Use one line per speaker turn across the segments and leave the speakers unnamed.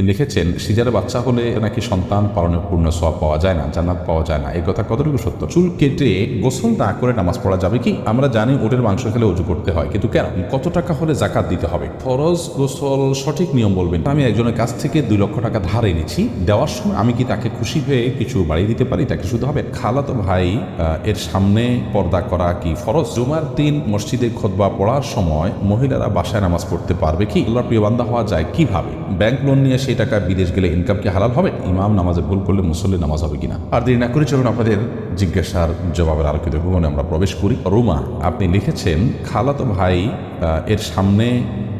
তিনি লিখেছেন সিজারে বাচ্চা হলে নাকি সন্তান পালনের পূর্ণ সব পাওয়া যায় না, জান্নাত পাওয়া যায় না। এই কথা কতটুকু সত্য? চুল কেটে গোসল না করে নামাজ পড়া যাবে কি? আমরা জানি ওটের মাংস খেলে উজু করতে হয়, কিন্তু কেন? কত টাকা হলে জাকাত দিতে হবে? ফরজ গোসল সঠিক নিয়ম বলবেন। আমি একজনের কাছ থেকে দুই লক্ষ টাকা ধার এনেছি। দেওয়ার সময় আমি কি তাকে খুশি হয়ে কিছু বাড়িয়ে দিতে পারি? তাকে শুধু হবে? খালাতো ভাই এর সামনে পর্দা করা কি ফরজ? জুমার দিন মসজিদে খোদবা পড়ার সময় মহিলারা বাসায় নামাজ পড়তে পারবে কি? প্রিয় বান্দা হওয়া যায় কীভাবে? ব্যাংক লোন নিয়ে সেই টাকা বিদেশ গেলে ইনকাম কি হালাল হবে? ইমাম নামাজে ভুল করলে মুসল্লি নামাজ হবে কিনা? আর দেরি না করে চলুন আপনাদের জিজ্ঞাসার জবাবের আলোকিত ভবনে আমরা প্রবেশ করি। রুমা, আপনি লিখেছেন, খালাতো ভাই এর সামনে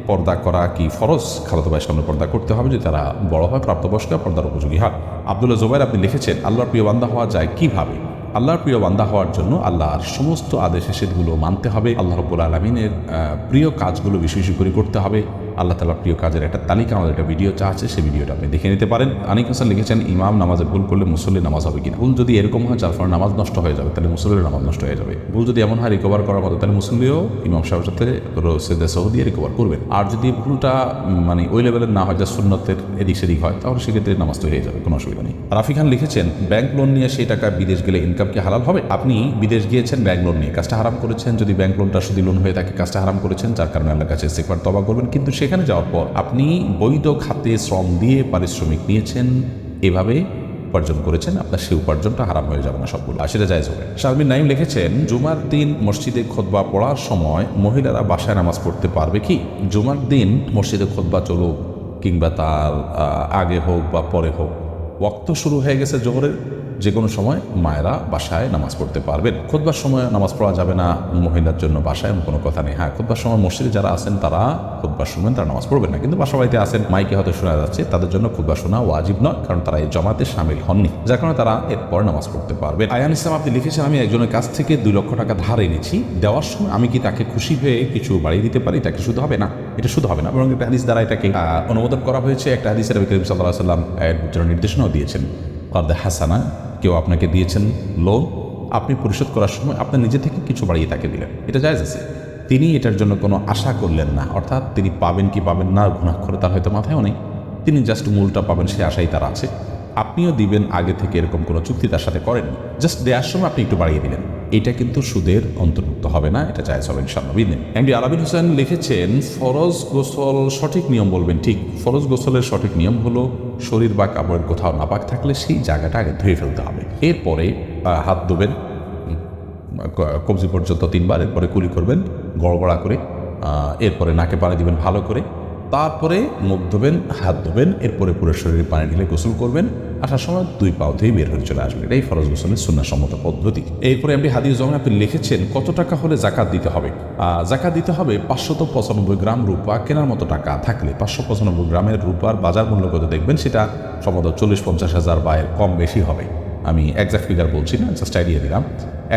পর্দা করা কি ফরজ? খালাতো ভাইয়ের সামনে পর্দা করতে হবে যে তারা বড় হয়, প্রাপ্তবয়স্ক, পর্দার উপযোগী। হয়, আবদুল্লাহ জোবাইর, আপনি লিখেছেন, আল্লাহর প্রিয় বান্দা হওয়া যায় কীভাবে? আল্লাহর প্রিয় বান্দা হওয়ার জন্য আল্লাহর সমস্ত আদেশ নিষেধগুলো মানতে হবে। আল্লাহ রব্বুল আলমিনের প্রিয় কাজগুলো বেশি বেশি করে করতে হবে। আল্লাহ তালার প্রিয় কাজের একটা তালিকা, আমাদের একটা ভিডিও চা আছে সেই ভিডিওটা আপনি দেখে নিতে পারেন। আনিক হাসান লিখেছেন, ইমাম নামাজে ভুল করলে মুসল্লি নামাজ হবে কিনা? ভুল যদি এরকম হয়, যার ফলে নামাজ নষ্ট হয়ে যাবে, তাহলে মুসল্লির নামাজ নষ্ট হয়ে যাবে। ভুল যদি এমন হয় রিকভার করার মতো, তাহলে মুসল্লিও ইমাম সাহেবের সাথে সেদে সহ দিয়ে রিকভার করবেন আর যদি ভুলটা মানে ওই লেভেলের না হয় যা সুন্নতের এদিক সেদিক হয়, তাহলে সেক্ষেত্রে নামাজ তো হয়ে যাবে, কোনো অসুবিধা নেই। রাফি খান লিখেছেন, ব্যাংক লোন নিয়ে সেই টাকা বিদেশ গেলে ইনকাম কি হালাল হবে? আপনি বিদেশ গিয়েছেন, ব্যাংক লোন নিয়ে কাজটা হারাম করেছেন, যদি ব্যাংক লোনটা সুদি লোন হয়ে থাকে, কাজটা হারাম করেছেন, যার কারণে আল্লাহর কাছে সেকবার তবা করবেন, কিন্তু সেখানে যাওয়ার পর আপনি বৈধ খাতে শ্রম দিয়ে পারিশ্রমিক নিয়েছেন, এভাবে উপার্জন করেছেন, আপনার সেই উপার্জনটা হারাম হয়ে যাবে না সবগুলো। সেটা যায় হবে। শারমিন নাইম লিখেছেন, জুমার দিন মসজিদে খোদবা পড়ার সময় মহিলারা বাসায় নামাজ পড়তে পারবে কি? জুমার দিন মসজিদে খোদবা চলুক কিংবা তার আগে হোক বা পরে হোক ওক্ত শুরু হয়ে গেছে জোহরের। যে কোনো সময় মায়েরা বাসায় নামাজ পড়তে পারবেন। খুদবার সময় নামাজ পড়া যাবে না মহিলার জন্য বাসায় কোনো কথা নেই। হ্যাঁ খুদবার সময় মসজিদে যারা আছেন তারা খুদবার শুনবেন তারা নামাজ পড়বেন না। কিন্তু বাসা বাড়িতে আছেন, মাইকে হয়তো শোনা যাচ্ছে, তাদের জন্য খুদবার শোনা ওয়াজিব নয়, কারণ তারা এই জমাতে সামিল হননি। যার কারণে তারা এরপর নামাজ পড়তে পারবেন। আয়ান ইসলাম, আপনি লিখেছেন, আমি একজনের কাছ থেকে দুই লক্ষ টাকা ধার এনেছি। দেওয়ার সময় আমি কি তাকে খুশি হয়ে কিছু বাড়িয়ে দিতে পারি? তাকে শুধু হবে না? এটা শুধু হবে না, বরং একটা হাদিস দ্বারা এটাকে অনুমোদন করা হয়েছে। একটা হাদিসের করিম সাল্লাহ সাল্লাম এর জন্য নির্দেশনাও দিয়েছেন। কার্দে হাসানা, কেউ আপনাকে দিয়েছেন লোন, আপনি পরিশোধ করার সময় আপনার নিজে থেকে কিছু বাড়িয়ে তাকে দিলেন। এটা জায়জ আছে। তিনি এটার জন্য কোনো আশা করলেন না, অর্থাৎ তিনি পাবেন কি পাবেন না গুণাক্ষরে তার হয়তো মাথায়ও নেই। তিনি জাস্ট মূলটা পাবেন সে আশাই তার আছে। আপনিও দিবেন, আগে থেকে এরকম কোনো চুক্তি তার সাথে করেন জাস্ট দেওয়ার সময় আপনি একটু বাড়িয়ে দিলেন। এটা কিন্তু সুদের অন্তর্ভুক্ত হবে না, এটা জায়জ হবে ইনশাল্লাহ বিদিন। এমডি আলাবিন হোসেন লিখেছেন, ফরজ গোসল সঠিক নিয়ম বলবেন, ঠিক। ফরজ গোসলের সঠিক নিয়ম হলো শরীর বা কাপড়ের কোথাও নাপাক থাকলে সেই জায়গাটা আগে ধুয়ে ফেলতে হবে। এরপরে হাত ধোবেন কবজি পর্যন্ত তিনবার, এরপরে কুলি করবেন, গড়গড়া করে এরপরে নাকে পানি দিবেন ভালো করে। তারপরে মুখ ধোবেন, হাত ধোবেন, এরপরে পুরো শরীরে পানি ঢেলে গোসল করবেন, আসার সময় দুই পাও ধুয়ে বের হয়ে চলে আসবেন। এটাই ফরজ গোসলের সুন্নাসম্মত পদ্ধতি। এরপরে আপনি হাদিস জমা আপনি লিখেছেন, কত টাকা হলে জাকাত দিতে হবে? জাকাত দিতে হবে পাঁচশত পঁচানব্বই গ্রাম রূপা, কেনার মতো টাকা থাকলে। পাঁচশো পঁচানব্বই গ্রামের রূপার বাজার মূল্য কত দেখবেন? সেটা সম্ভবত চল্লিশ পঞ্চাশ হাজার বা এর কম বেশি হবে। আমি একজাক্ট ফিগার বলছি না জাস্ট আইডিয়া দিলাম।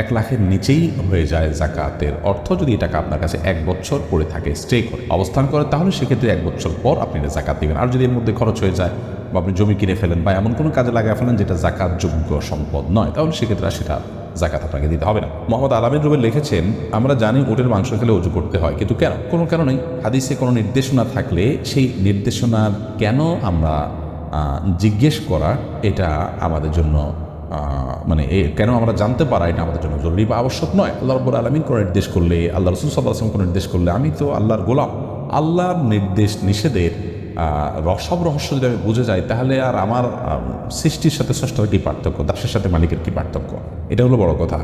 এক লাখের নিচেই হয়ে যায় জাকাতের অর্থ। যদি এই টাকা আপনার কাছে এক বছর পড়ে থাকে স্টে করে, অবস্থান করে, তাহলে সেক্ষেত্রে এক বছর পর আপনি এটা জাকাত দেবেন। আর যদি এর মধ্যে খরচ হয়ে যায় বা আপনি জমি কিনে ফেলেন বা এমন কোনো কাজে লাগায় ফেলেন যেটা জাকাত যোগ্য সম্পদ নয়, তাহলে সেক্ষেত্রে সেটা জাকাত আপনাকে দিতে হবে না। মোহাম্মদ আলামিন রুবেল লিখেছেন, আমরা জানি ওটের মাংস খেলে উজু করতে হয়, কিন্তু কেন? কোনো কারণেই। হাদিসে কোনো নির্দেশনা থাকলে সেই নির্দেশনার কেন আমরা জিজ্ঞেস করা এটা আমাদের জন্য মানে কেন আমরা জানতে পারা এটা আমাদের জন্য জরুরি বা আবশ্যক নয়? আল্লাহ রব্বুল আলমিন কোনো নির্দেশ করলে, আল্লাহ রসুল সাল্লাহ আসলাম কোনো নির্দেশ করলে আমি তো আল্লাহর গোলাম। আল্লাহর নির্দেশ, নিষেধের সব রহস্য যদি আমি বুঝে যাই, তাহলে আর আমার সৃষ্টির সাথে স্রষ্টার কী পার্থক্য? দাসের সাথে মালিকের কী পার্থক্য? এটা হলো বড় কথা।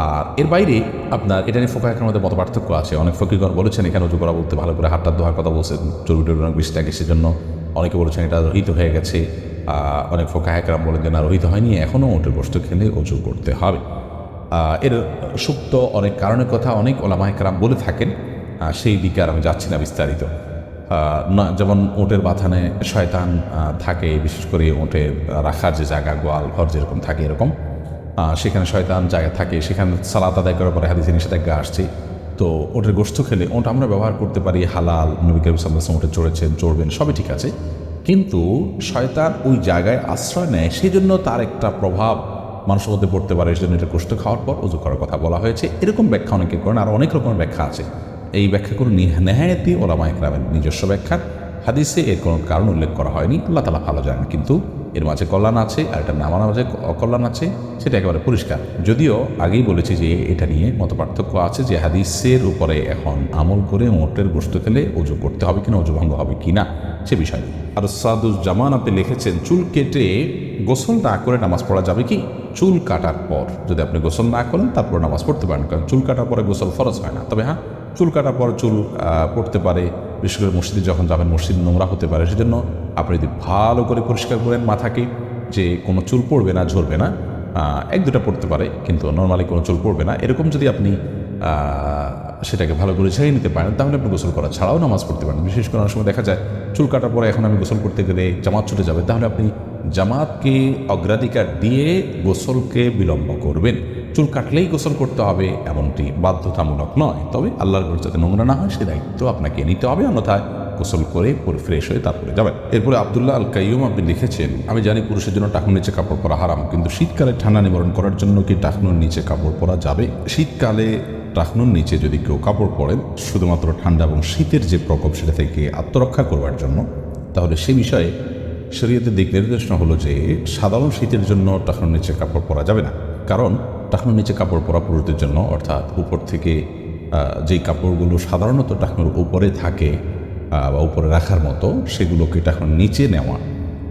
আর এর বাইরে আপনার, এটা নিয়ে ফোকা মধ্যে মত পার্থক্য আছে। অনেক ফকিরগণ বলেছেন, এখানে উজু করা, বলতে ভালো করে হাতটা ধোয়ার কথা বলছেন। চর্বি টর্বি অনেক থাকে সেজন্য অনেকে বলেছেন এটা রহিত হয়ে গেছে। অনেক ফোকা একরাম বলেন যে না, রহিত হয়নি এখনও ওটের গোষ্ঠ খেলে উজু করতে হবে। এর সুপ্ত অনেক কারণের কথা অনেক ওলামা একরাম বলে থাকেন সেই দিকে আর আমি যাচ্ছি না বিস্তারিত। না, যেমন ওটের বাথানে শয়তান থাকে, বিশেষ করে ওটের রাখার যে জায়গা, গোয়াল, ঘর যেরকম থাকে এরকম। সেখানে শয়তান জায়গা থাকে, সেখানে সালাত আদায় করার পরে হাদিসে নিষেধাজ্ঞা আসছে। তো ওটের গোস্ত খেলে ওটা আমরা ব্যবহার করতে পারি, হালাল, নবী করিম ওটে চড়েছেন, চড়বেন, সবই ঠিক আছে। কিন্তু শয়তান ওই জায়গায় আশ্রয় নেয় সেই জন্য তার একটা প্রভাব মানুষের মধ্যে পড়তে পারে। সেজন্য এটা কষ্ট খাওয়ার পর উজু করার কথা বলা হয়েছে। এরকম ব্যাখ্যা অনেকে করেন, আর অনেক রকমের ব্যাখ্যা আছে। এই ব্যাখ্যাগুলো নেহায়তি ওলামা একরামের নিজস্ব ব্যাখ্যা। হাদিসে এর কোনো কারণ উল্লেখ করা হয়নি। আল্লাহ তালা ভালো জানেন, কিন্তু এর মাঝে কল্যাণ আছে আর এটা নামার মাঝে অকল্যাণ আছে, সেটা একেবারে পরিষ্কার। যদিও আগেই বলেছি যে এটা নিয়ে মত পার্থক্য আছে যে হাদিসের উপরে এখন আমল করে মোটের গোষ্ঠ খেলে অজু করতে হবে কিনা, অজু ভঙ্গ হবে কিনা, সে বিষয়। আর সাদুজ্জামান আপনি লিখেছেন, চুল কেটে গোসল না করে নামাজ পড়া যাবে কি? চুল কাটার পর। যদি আপনি গোসল না করেন তারপর নামাজ পড়তে পারেন। কারণ চুল কাটার পরে গোসল ফরজ হয় না। তবে হ্যাঁ চুল কাটার পর চুল পড়তে পারে বিশেষ করে মসজিদে যখন যাবেন, মসজিদ নোংরা হতে পারে, সেজন্য আপনি যদি ভালো করে পরিষ্কার করেন মাথাকে, যে কোনো চুল পড়বে না, ঝরবে না এক দুটা পড়তে পারে, কিন্তু নর্মালি কোনো চুল পড়বে না। এরকম যদি আপনি সেটাকে ভালো করে ছেড়ে নিতে পারেন, তাহলে আপনি গোসল করা ছাড়াও নামাজ পড়তে পারেন। বিশেষ করে অনেক সময় দেখা যায়, চুল কাটার পরে এখন আমি গোসল করতে গেলে জামাত ছুটে যাবে, তাহলে আপনি জামাতকে অগ্রাধিকার দিয়ে গোসলকে বিলম্ব করবেন। চুল কাটলেই গোসল করতে হবে, এমনটি বাধ্যতামূলক নয়। তবে আল্লাহর ঘর যাতে নোংরা না হয়, সে দায়িত্ব আপনাকে নিতে হবে, অন্যথায় গোসল করে পরে ফ্রেশ হয়ে তারপরে যাবেন। এরপরে আবদুল্লাহ আল কাইয়ুম আপনি লিখেছেন, আমি জানি পুরুষের জন্য টাকুর নিচে কাপড় পরা হারাম, কিন্তু শীতকালে ঠান্ডা নিবারণ করার জন্য কি টাকনুর নিচে কাপড় পরা যাবে? শীতকালে টাকনুর নিচে যদি কেউ কাপড় পরেন শুধুমাত্র ঠান্ডা এবং শীতের যে প্রকোপ সেটা থেকে আত্মরক্ষা করবার জন্য, তাহলে সে বিষয়ে শরীয়তের দিক নির্দেশনা হলো যে, সাধারণ শীতের জন্য টাকনুর নিচে কাপড় পরা যাবে না। কারণ টাকনুর নিচে কাপড় পরা পুরুষদের জন্য, অর্থাৎ উপর থেকে যেই কাপড়গুলো সাধারণত টাকনুর উপরে থাকে বা উপরে রাখার মতো, সেগুলোকে টাকনুর নিচে নেওয়া,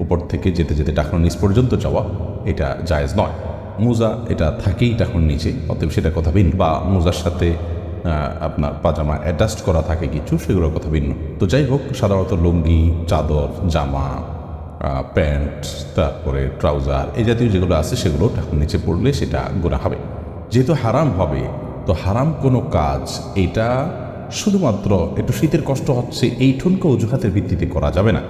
উপর থেকে যেতে যেতে টাকনুর নিচ পর্যন্ত যাওয়া, এটা জায়েজ নয়। মোজা এটা থাকেই টাকনুর নিচে, অতএব সেটা কথা ভিন্ন। বা মোজার সাথে আপনার পাজামা অ্যাডজাস্ট করা থাকে কিছু, সেগুলোর কথা ভিন্ন। তো যাই হোক, সাধারণত লুঙ্গি, চাদর, জামা প্যান্ট, তারপরে ট্রাউজার, এই জাতীয় যেগুলো আছে সেগুলো নিচে পড়লে সেটা গোনা হবে। যেহেতু হারাম হবে, তো হারাম কোনো কাজ, এটা শুধুমাত্র একটু শীতের কষ্ট হচ্ছে, এই ঠুনকে অজুহাতের ভিত্তিতে করা যাবে না।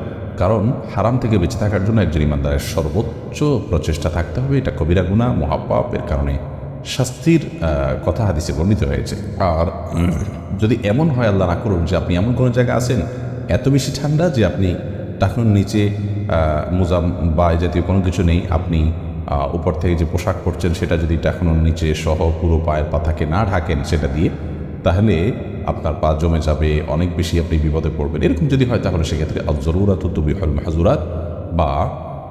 কারণ হারাম থেকে বেঁচে থাকার জন্য একজন ইমানদারের সর্বোচ্চ প্রচেষ্টা থাকতে হবে, এটা কবিরা গুণা মহাপাপের কারণে শাস্তির কথা হাদিসে বর্ণিত হয়েছে। আর যদি এমন হয় আল্লাহ না করুন যে আপনি এমন কোনো জায়গায় আছেন, এত বেশি ঠান্ডা যে আপনি টাকুর নিচে আহ, মোজা বা জাতীয় কোনো কিছু নেই। আপনি উপর থেকে যে পোশাক পরছেন সেটা যদি টাকুনোর নিচে সহ পুরো পায়ের পাতাকে না ঢাকেন সেটা দিয়ে তাহলে আপনার পা জমে যাবে অনেক বেশি আপনি বিপদে পড়বেন। এরকম যদি হয় তাহলে সেক্ষেত্রে জরুরাত তুবিহল মাহাজুরাত বা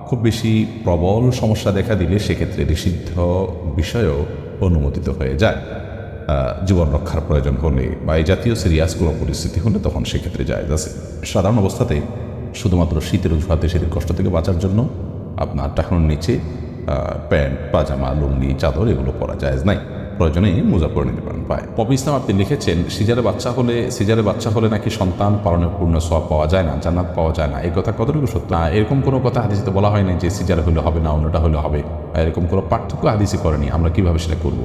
খুব বেশি প্রবল সমস্যা দেখা দিলে সেক্ষেত্রে নিষিদ্ধ বিষয়ও অনুমোদিত হয়ে যায়। জীবন রক্ষার প্রয়োজন হলে বা এই জাতীয় সিরিয়াস কোনো পরিস্থিতি হলে তখন সেক্ষেত্রে যায় আছে। সাধারণ অবস্থাতে শুধুমাত্র শীতের অজুহাতে শীতের কষ্ট থেকে বাঁচার জন্য আপনার টাকানোর নিচে প্যান্ট, পাজামা, লুঙ্গি, চাদর এগুলো পরা যায় নাই। প্রয়োজনে মোজা পরে নিতে পারেন। পায় পপি ইসলাম, আপনি লিখেছেন, সিজারে বাচ্চা হলে, সিজারে বাচ্চা হলে নাকি সন্তান পালনের পূর্ণ সব পাওয়া যায় না, জান্নাত পাওয়া যায় না? এই কথা কতটুকু সত্য? না, এরকম কোনো কথা হাদিসে বলা হয়নি যে সিজারে হলে হবে না, অন্যটা হলে হবে। এরকম কোনো পার্থক্য হাদিসে করেনি। আমরা কীভাবে সেটা করব?